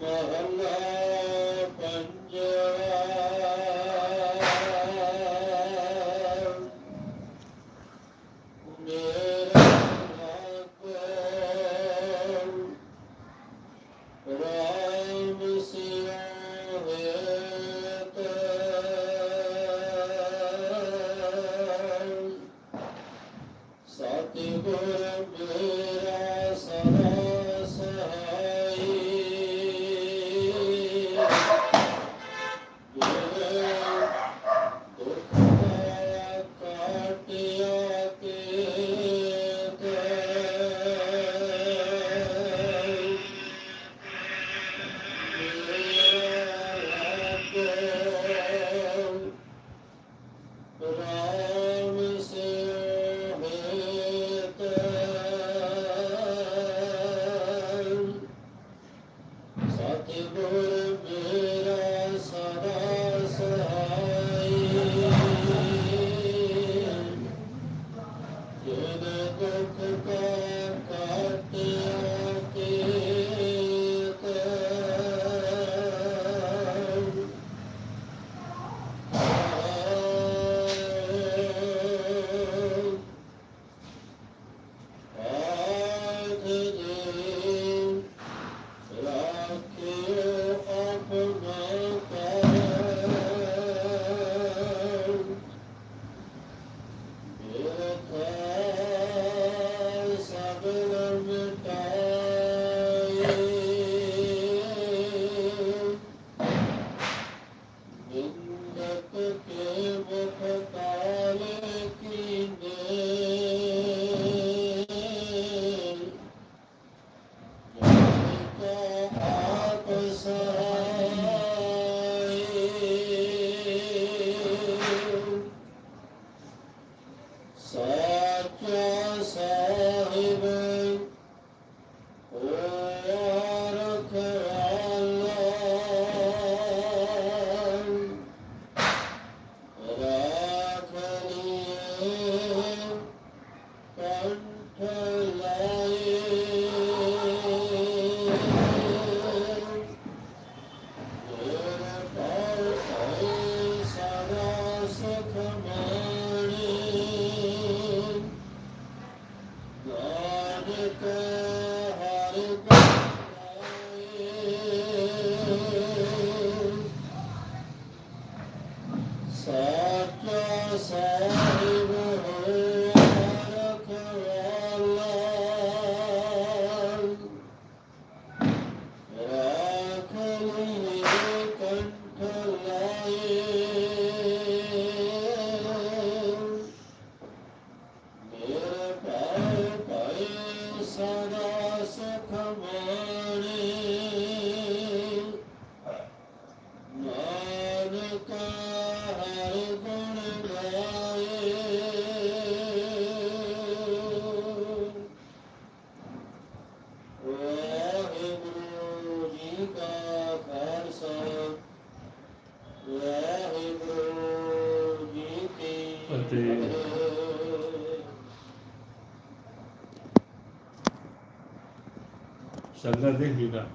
ਮਹਲਾ ਪੰਜਵਾ ਮੇਰਾ ਨਾਮ ਰਾਮ ਸਿਆ ਸਤਿਗੁਰ time. ਫਤਿਹ। ਫਤਿਹ ਸੰਗਤ ਦੇਖੀਗਾ